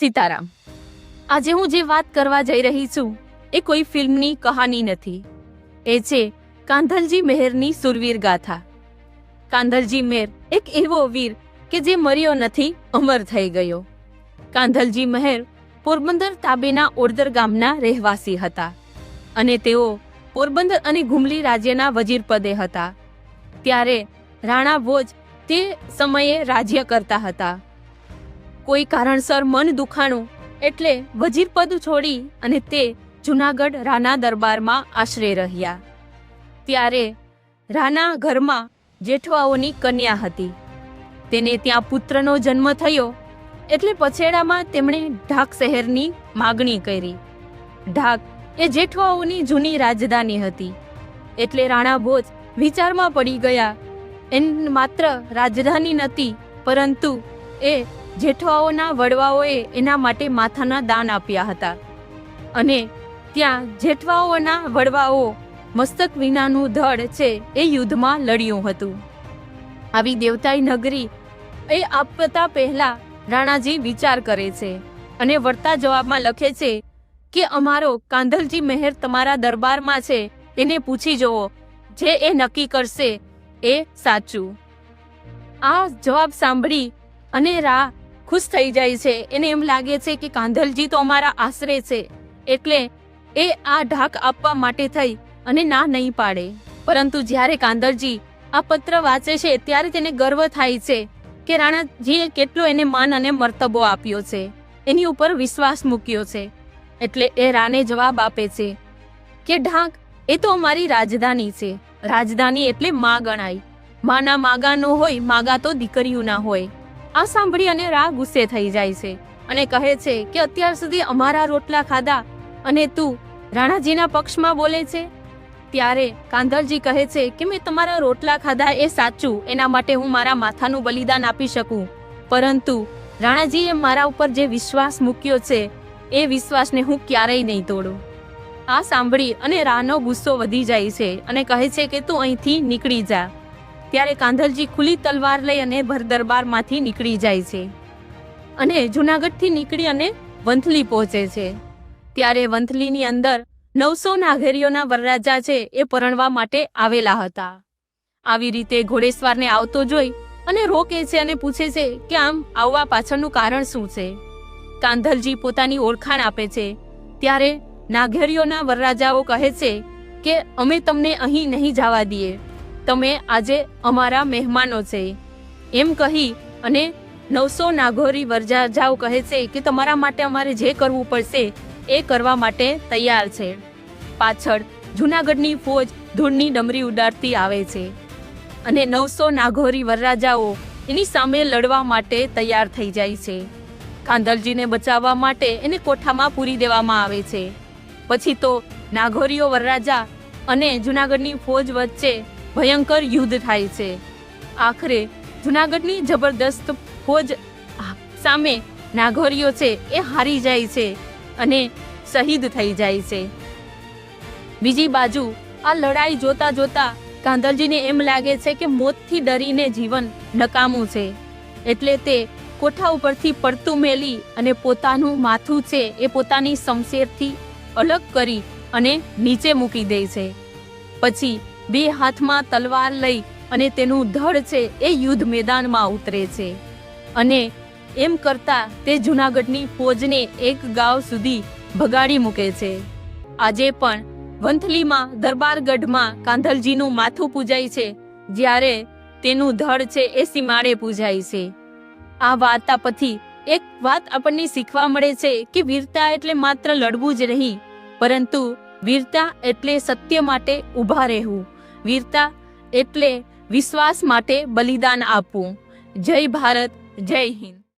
સીતારામ, આજે હું જે વાત કરવા જઈ રહી છું, એ કોઈ ફિલ્મની કહાની નથી. એ છે કાંધલજી મહેરની સુરવીર ગાથા. કાંધલજી મેર એક એવો વીર કે જે મર્યો નથી, અમર થઈ ગયો. કાંધલજી મહેર પોરબંદર તાબેના ઓરદર ગામના રહેવાસી હતા અને તેઓ પોરબંદર અને ઘુમલી રાજ્યના વજીર પદે હતા. ત્યારે રાણા ભોજ તે સમયે રાજ્ય કરતા હતા. કોઈ કારણસર મન દુખાણું એટલે વજીર પદ છોડી અને તે જુનાગઢ રાના દરબારમાં આશરે રહ્યા. ત્યારે રાના ઘરમાં જેઠવાઓની કન્યા હતી. તેને ત્યાં પુત્રનો જન્મ થયો એટલે પછેડામાં તેમણે ઢાક શહેરની માગણી કરી. ઢાક એ જેઠવાઓની જૂની રાજધાની હતી. એટલે રાણા ભોજ વિચારમાં પડી ગયા, એન માત્ર રાજધાની નથી, પરંતુ એ જેઠવાઓના વડવાઓએ એના માટે માથાના દાન આપ્યા હતા. અને ત્યાં જેઠવાઓના વડવાઓ મસ્તક વિનાનું ધડ છે એ યુદ્ધમાં લડ્યું હતું. આવી દેવતાઈ નગરી એ આપતા પહેલા રાણાજી વિચાર કરે છે અને વળતા જવાબમાં લખે છે કે અમારો કાંધલજી મહેર તમારા દરબારમાં છે, એને પૂછી જુઓ જે એ નક્કી કરશે એ સાચું. આ જવાબ સાંભળી અને રા ખુશ થઈ જાય છે. એને એમ લાગે છે કે કાંધલજી તો અમારા આશરે છે. એટલે એ આ ઢાક આપવા માટે થઈ અને ના નહીં પાડે. પરંતુ જ્યારે કાંદરજી આ પત્ર વાંચે છે, ત્યારે તેને ગર્વ થાય છે કે રાણાજીએ કેટલો એને માન અને મર્તબો આપ્યો છે. એની ઉપર વિશ્વાસ મૂક્યો છે. એટલે એ રાને જવાબ આપે છે કે ઢાંક, એ તો અમારી રાજધાની છે. રાજધાની એટલે મા ગણાય. માના માગા નો હોય, માગા તો દીકરીઓના હોય. આ સાંભળી અને રા ગુસ્સે થઈ જાય છે અને કહે છે કે અત્યાર સુધી અમારા રોટલા ખાધા અને તું રાણાજીના પક્ષમાં બોલે છે? ત્યારે કાંધરજી કહે છે કે મેં તમારા રોટલા ખાધા એ સાચું, એના માટે હું મારા માથાનું બલિદાન આપી શકું. પરંતુ રાણાજીએ મારા ઉપર જે વિશ્વાસ મૂક્યો છે, એ વિશ્વાસને હું ક્યારેય નહીં તોડું. આ સાંભળી અને રાનો ગુસ્સો વધી જાય છે અને કહે છે કે તું અહીંથી નીકળી જા. ત્યારે કાંધલજી ખુલ્લી તલવાર લઈ અને ભરદરબારમાંથી નીકળી જાય છે. અને જુનાગઢથી નીકળી અને વંથલી પહોંચે છે. ત્યારે વંથલીની અંદર નવસો નાઘેરીઓના વરરાજા છે એ પરણવા માટે આવેલા હતા. આવી રીતે ઘોડેસવારને આવતો જોઈ અને રોકે છે અને પૂછે છે કે આમ આવવા પાછળનું કારણ શું છે? કાંધલજી પોતાની ઓળખાણ આપે છે. ત્યારે નાઘેરીઓના વરરાજાઓ કહે છે કે અમે તમને અહીં નહીં જવા દઈએ. તમે આજે અમારા મહેમાનો છે. એમ કહી અને નવસો નાગોરી વરરાજાઓ કહે છે કે તમારા માટે અમારે જે કરવું પડશે એ કરવા માટે તૈયાર છે. પાછળ જુનાગઢની ફોજ ધૂળની ડમરી ઉડાડતી આવે છે. અને નવસો નાગોરી વરરાજાઓ એની સામે લડવા માટે તૈયાર થઈ જાય છે. કાંધલજીને બચાવવા માટે એને કોઠામાં પૂરી દેવામાં આવે છે. પછી તો નાગોરીઓ વરરાજા અને જુનાગઢની ફોજ વચ્ચે ભયંકર યુદ્ધ થાય છે. આખરે જુનાગઢની જબરદસ્ત ફોજ સામે નાગોરીઓ છે એ હારી જાય છે અને શહીદ થઈ જાય છે. બીજી બાજુ આ લડાઈ જોતા જોતા કાંધલજીને એમ લાગે છે કે મોતથી ડરીને જીવન નકામું છે. એટલે તે કોઠા ઉપરથી પડતું મેલી અને પોતાનું માથું છે એ પોતાની શમશેરથી અલગ કરી અને નીચે મૂકી દે છે. પછી બે હાથમાં તલવાર લઈ અને તેનું ધડ છે એ યુદ્ધ મેદાનમાં ઉતરે છે. અને એમ કરતા તે જુનાગઢની ફોજને એક ગાંવ સુધી ભગાડી મૂકે છે. આજે પણ વંથલીમાં દરબારગઢમાં કાંધલજીનું માથું પૂજાય છે, જ્યારે તેનું ધડ છે એ સીમાડે પૂજાય છે. આ વાર્તા પછી એક વાત આપણને શીખવા મળે છે કે વીરતા એટલે માત્ર લડવું જ નહીં, પરંતુ વીરતા એટલે સત્ય માટે ઊભા રહેવું. વીરતા એટલે વિશ્વાસ માટે બલિદાન આપવું. જય ભારત જય હિન્દ.